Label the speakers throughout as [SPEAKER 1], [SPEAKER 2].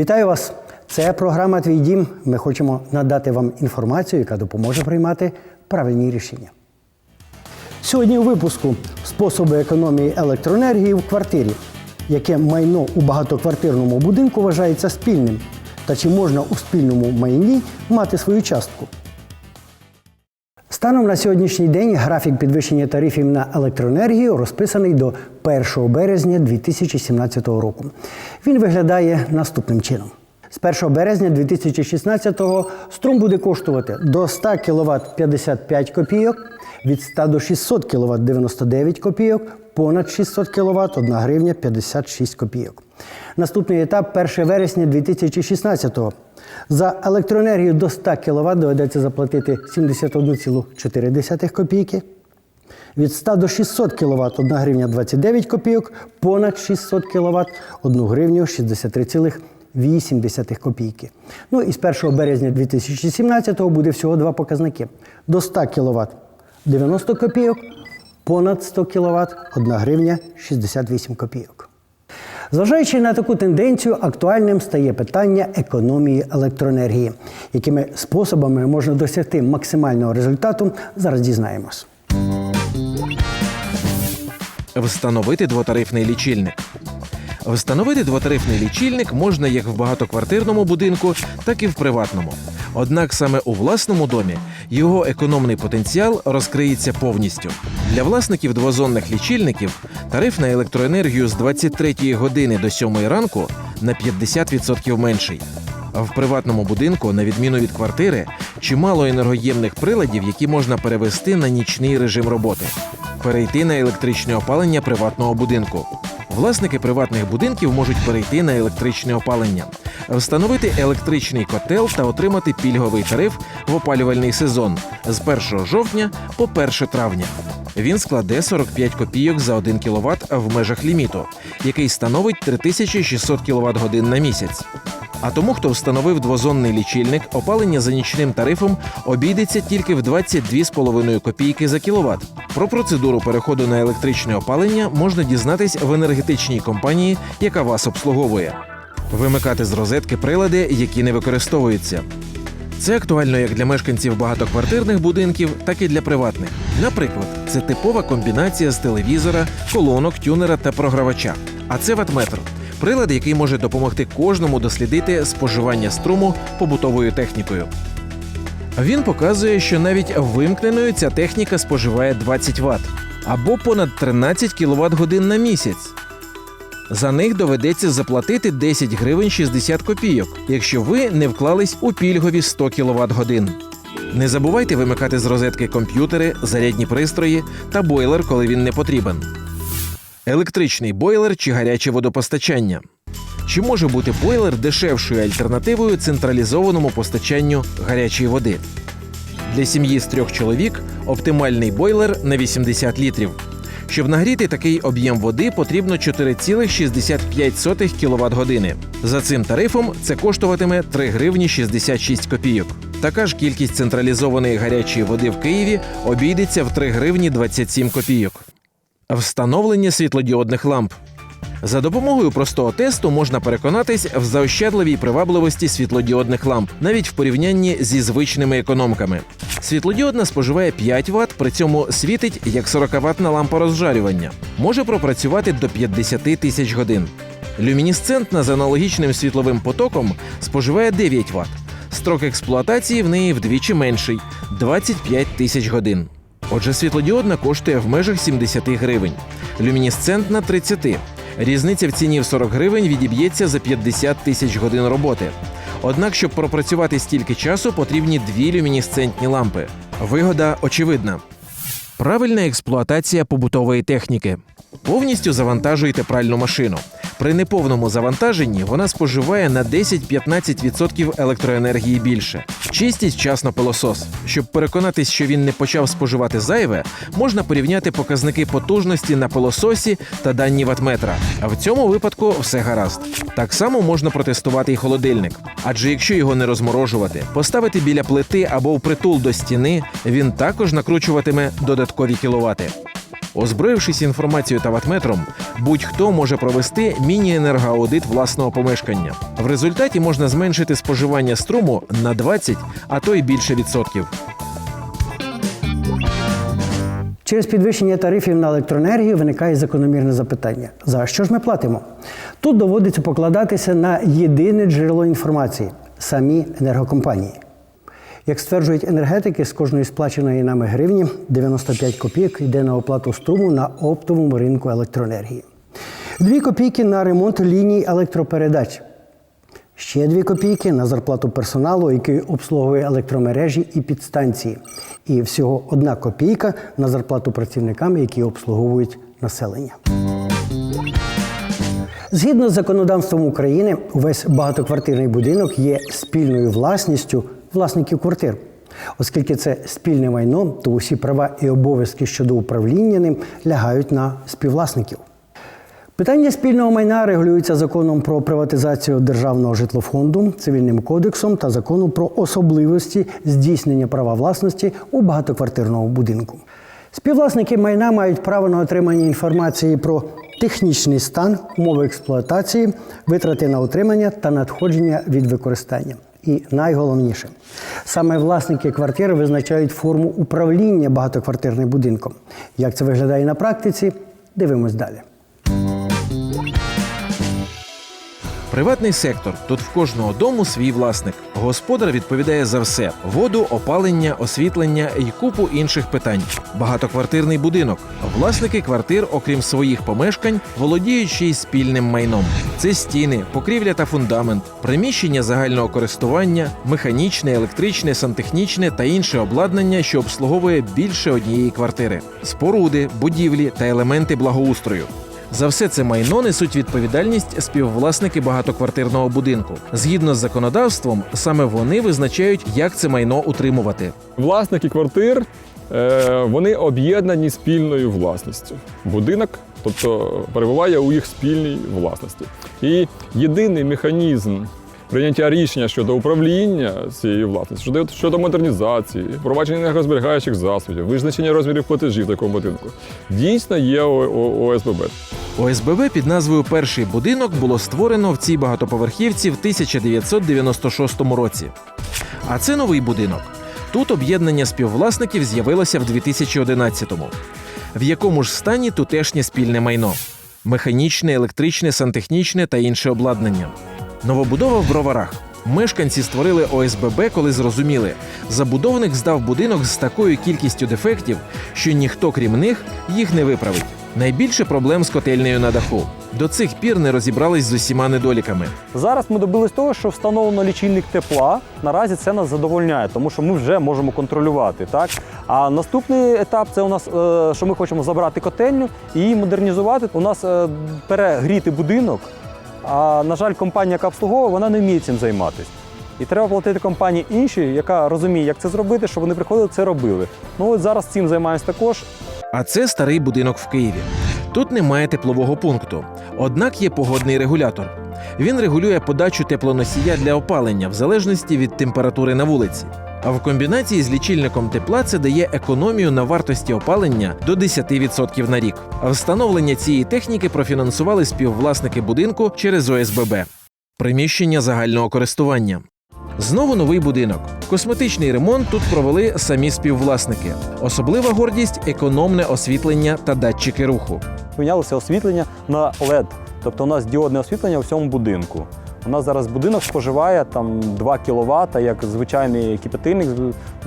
[SPEAKER 1] Вітаю вас! Це програма Твій дім. Ми хочемо надати вам інформацію, яка допоможе приймати правильні рішення. Сьогодні у випуску способи економії електроенергії в квартирі, яке майно у багатоквартирному будинку вважається спільним, та чи можна у спільному майні мати свою частку. Станом на сьогоднішній день графік підвищення тарифів на електроенергію розписаний до 1 березня 2017 року. Він виглядає наступним чином. З 1 березня 2016-го струм буде коштувати до 100 кВт 55 копійок, від 100 до 600 кВт 99 копійок, понад 600 кВт 1 гривня 56 копійок. Наступний етап 1 вересня 2016-го. За електроенергію до 100 кВт доведеться заплатити 71,4 копійки. Від 100 до 600 кВт 1 гривня 29 копійок, понад 600 кВт 1 гривню 63,8 копійки. Ну і з 1 березня 2017 буде всього два показники. До 100 кВт 90 копійок, понад 100 кВт 1 гривня 68 копійок. Зважаючи на таку тенденцію, актуальним стає питання економії електроенергії. Якими способами можна досягти максимального результату, зараз дізнаємось.
[SPEAKER 2] Встановити двотарифний лічильник. Встановити двотарифний лічильник можна як в багатоквартирному будинку, так і в приватному. Однак саме у власному домі його економний потенціал розкриється повністю. Для власників двозонних лічильників тариф на електроенергію з 23 години до 7 ранку на 50% менший. А в приватному будинку, на відміну від квартири, чимало енергоємних приладів, які можна перевести на нічний режим роботи, перейти на електричне опалення приватного будинку. Власники приватних будинків можуть перейти на електричне опалення, встановити електричний котел та отримати пільговий тариф в опалювальний сезон з 1 жовтня по 1 травня. Він складе 45 копійок за 1 кВт в межах ліміту, який становить 3600 кВт годин на місяць. А тому, хто встановив двозонний лічильник, опалення за нічним тарифом обійдеться тільки в 22,5 копійки за кіловат. Про процедуру переходу на електричне опалення можна дізнатись в енергетичній компанії, яка вас обслуговує. Вимикати з розетки прилади, які не використовуються. Це актуально як для мешканців багатоквартирних будинків, так і для приватних. Наприклад, це типова комбінація з телевізора, колонок, тюнера та програвача. А це ватметр прилад, який може допомогти кожному дослідити споживання струму побутовою технікою. Він показує, що навіть вимкненою ця техніка споживає 20 Вт або понад 13 кВт годин на місяць. За них доведеться заплатити 10 гривень 60 копійок, якщо ви не вклались у пільгові 100 кВт годин. Не забувайте вимикати з розетки комп'ютери, зарядні пристрої та бойлер, коли він не потрібен. Електричний бойлер чи гаряче водопостачання. Чи може бути бойлер дешевшою альтернативою централізованому постачанню гарячої води? Для сім'ї з трьох чоловік оптимальний бойлер на 80 літрів. Щоб нагріти такий об'єм води, потрібно 4,65 кВт години. За цим тарифом це коштуватиме 3 гривні 66 копійок. Така ж кількість централізованої гарячої води в Києві обійдеться в 3 гривні 27 копійок. Встановлення світлодіодних ламп. За допомогою простого тесту можна переконатись в заощадливій привабливості світлодіодних ламп, навіть в порівнянні зі звичними економками. Світлодіодна споживає 5 Вт, при цьому світить як 40 ватна лампа розжарювання. Може пропрацювати до 50 тисяч годин. Люмінесцентна з аналогічним світловим потоком споживає 9 Вт. Строк експлуатації в неї вдвічі менший 25 тисяч годин. Отже, світлодіодна коштує в межах 70 гривень, люмінесцентна 30. Різниця в ціні в 40 гривень відіб'ється за 50 тисяч годин роботи. Однак, щоб пропрацювати стільки часу, потрібні дві люмінесцентні лампи. Вигода очевидна. Правильна експлуатація побутової техніки. Повністю завантажуйте пральну машину. При неповному завантаженні вона споживає на 10-15% електроенергії більше. Чистіть вчасно пилосос. Щоб переконатись, що він не почав споживати зайве, можна порівняти показники потужності на пилососі та дані ватметра. А в цьому випадку все гаразд. Так само можна протестувати і холодильник. Адже якщо його не розморожувати, поставити біля плити або впритул до стіни, він також накручуватиме додаткові кіловати. Озброївшись інформацією та ватметром, будь-хто може провести міні-енергоаудит власного помешкання. В результаті можна зменшити споживання струму на 20, а то й більше відсотків.
[SPEAKER 1] Через підвищення тарифів на електроенергію виникає закономірне запитання: за що ж ми платимо? Тут доводиться покладатися на єдине джерело інформації самі енергокомпанії. Як стверджують енергетики, з кожної сплаченої нами гривні 95 копійок йде на оплату струму на оптовому ринку електроенергії. Дві копійки на ремонт ліній електропередач. Ще 2 копійки на зарплату персоналу, який обслуговує електромережі і підстанції. І всього 1 копійка на зарплату працівникам, які обслуговують населення. Згідно з законодавством України, увесь багатоквартирний будинок є спільною власністю власників квартир. Оскільки це спільне майно, то усі права і обов'язки щодо управління ним лягають на співвласників. Питання спільного майна регулюється законом про приватизацію державного житлофонду, цивільним кодексом та законом про особливості здійснення права власності у багатоквартирному будинку. Співвласники майна мають право на отримання інформації про технічний стан, умови експлуатації, витрати на утримання та надходження від використання. І найголовніше, саме власники квартири визначають форму управління багатоквартирним будинком. Як це виглядає на практиці, дивимось далі.
[SPEAKER 2] Приватний сектор тут в кожного дому свій власник. Господар відповідає за все: воду, опалення, освітлення і купу інших питань. Багатоквартирний будинок. Власники квартир, окрім своїх помешкань, володіють ще й спільним майном. Це стіни, покрівля та фундамент, приміщення загального користування, механічне, електричне, сантехнічне та інше обладнання, що обслуговує більше однієї квартири, споруди, будівлі та елементи благоустрою. За все це майно несуть відповідальність співвласники багатоквартирного будинку. Згідно з законодавством, саме вони визначають, як це майно утримувати.
[SPEAKER 3] Власники квартир е, вони об'єднані спільною власністю. Будинок, тобто перебуває у їх спільній власності. І єдиний механізм прийняття рішення щодо управління цією власністю, щодо, щодо модернізації, впровадження енергозберігаючих засобів, визначення розмірів платежів в такому будинку, дійсно є О- ОСББ.
[SPEAKER 2] ОСББ під назвою Перший будинок було створено в цій багатоповерхівці в 1996 році. А це новий будинок. Тут об'єднання співвласників з'явилося в 2011-му. В якому ж стані тутешнє спільне майно: механічне, електричне, сантехнічне та інше обладнання. Новобудова в броварах. Мешканці створили ОСББ, коли зрозуміли, забудовник здав будинок з такою кількістю дефектів, що ніхто крім них їх не виправить. Найбільше проблем з котельнею на даху. До цих пір не розібрались з усіма недоліками.
[SPEAKER 4] Зараз ми добились того, що встановлено лічильник тепла. Наразі це нас задовольняє, тому що ми вже можемо контролювати. Так? А наступний етап це у нас, е, що ми хочемо забрати котельню і модернізувати. У нас е, перегріти будинок. А на жаль, компанія, яка обслуговує, вона не вміє цим займатися. І треба платити компанії іншій, яка розуміє, як це зробити, щоб вони приходили це робили. Ну от зараз цим займаємось також.
[SPEAKER 2] А це старий будинок в Києві. Тут немає теплового пункту, однак є погодний регулятор. Він регулює подачу теплоносія для опалення в залежності від температури на вулиці. А в комбінації з лічильником тепла це дає економію на вартості опалення до 10% на рік. Встановлення цієї техніки профінансували співвласники будинку через ОСББ. Приміщення загального користування. Знову новий будинок. Косметичний ремонт тут провели самі співвласники. Особлива гордість економне освітлення та датчики руху.
[SPEAKER 4] Мінялося освітлення на LED. Тобто у нас діодне освітлення у всьому будинку. У нас зараз будинок споживає там 2 кВт, як звичайний кипятильник,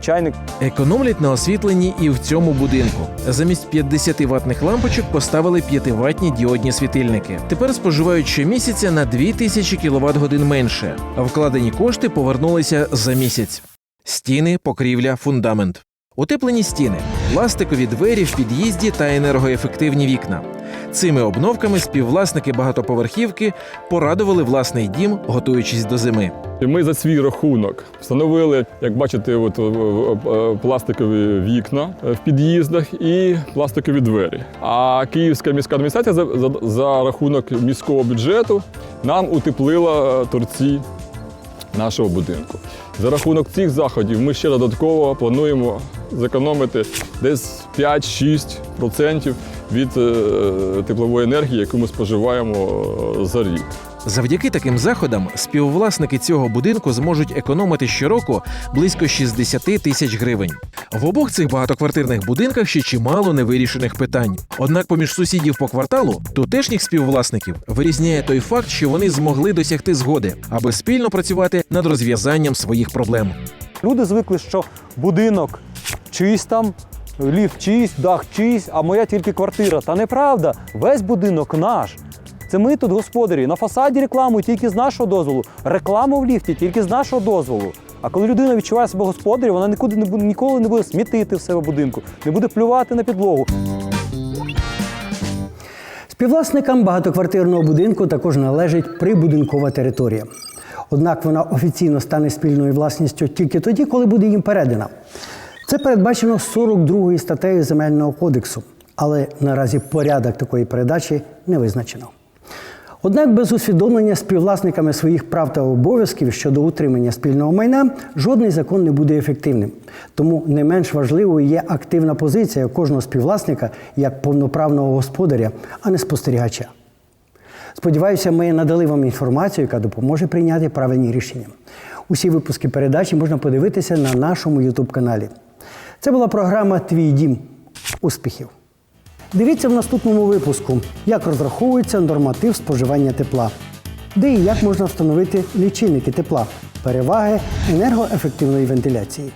[SPEAKER 4] чайник.
[SPEAKER 2] Економлять на освітленні і в цьому будинку. Замість 50 ватних лампочок поставили 5-ватні діодні світильники. Тепер споживають щомісяця на 2000 кВт годин менше, а вкладені кошти повернулися за місяць. Стіни, покрівля, фундамент. Утеплені стіни, пластикові двері в під'їзді та енергоефективні вікна. Цими обновками співвласники багатоповерхівки порадували власний дім, готуючись до зими.
[SPEAKER 3] Ми за свій рахунок встановили, як бачите, от, е, е, пластикові вікна е, в під'їздах і пластикові двері. А Київська міська адміністрація за, за, за рахунок міського бюджету нам утеплила торці нашого будинку. За рахунок цих заходів ми ще додатково плануємо зекономити десь 5-6% від е, теплової енергії, яку ми споживаємо е, за рік.
[SPEAKER 2] Завдяки таким заходам співвласники цього будинку зможуть економити щороку близько 60 тисяч гривень. В обох цих багатоквартирних будинках ще чимало невирішених питань. Однак, поміж сусідів по кварталу тутешніх співвласників вирізняє той факт, що вони змогли досягти згоди, аби спільно працювати над розв'язанням своїх проблем.
[SPEAKER 4] Люди звикли, що будинок чийсь там, ліфт чийсь, дах чийсь, а моя тільки квартира. Та неправда, весь будинок наш. Це ми тут господарі. На фасаді рекламу тільки з нашого дозволу, рекламу в ліфті тільки з нашого дозволу. А коли людина відчуває себе господарем, вона нікуди не буде, ніколи не буде смітити в себе будинку, не буде плювати на підлогу.
[SPEAKER 1] Співвласникам багатоквартирного будинку також належить прибудинкова територія. Однак вона офіційно стане спільною власністю тільки тоді, коли буде їм передана. Це передбачено 42 статтею Земельного кодексу, але наразі порядок такої передачі не визначено. Однак без усвідомлення співвласниками своїх прав та обов'язків щодо утримання спільного майна жодний закон не буде ефективним. Тому не менш важливою є активна позиція кожного співвласника як повноправного господаря, а не спостерігача. Сподіваюся, ми надали вам інформацію, яка допоможе прийняти правильні рішення. Усі випуски передачі можна подивитися на нашому youtube каналі. Це була програма Твій дім. Успіхів! Дивіться в наступному випуску, як розраховується норматив споживання тепла, де і як можна встановити лічильники тепла, переваги енергоефективної вентиляції.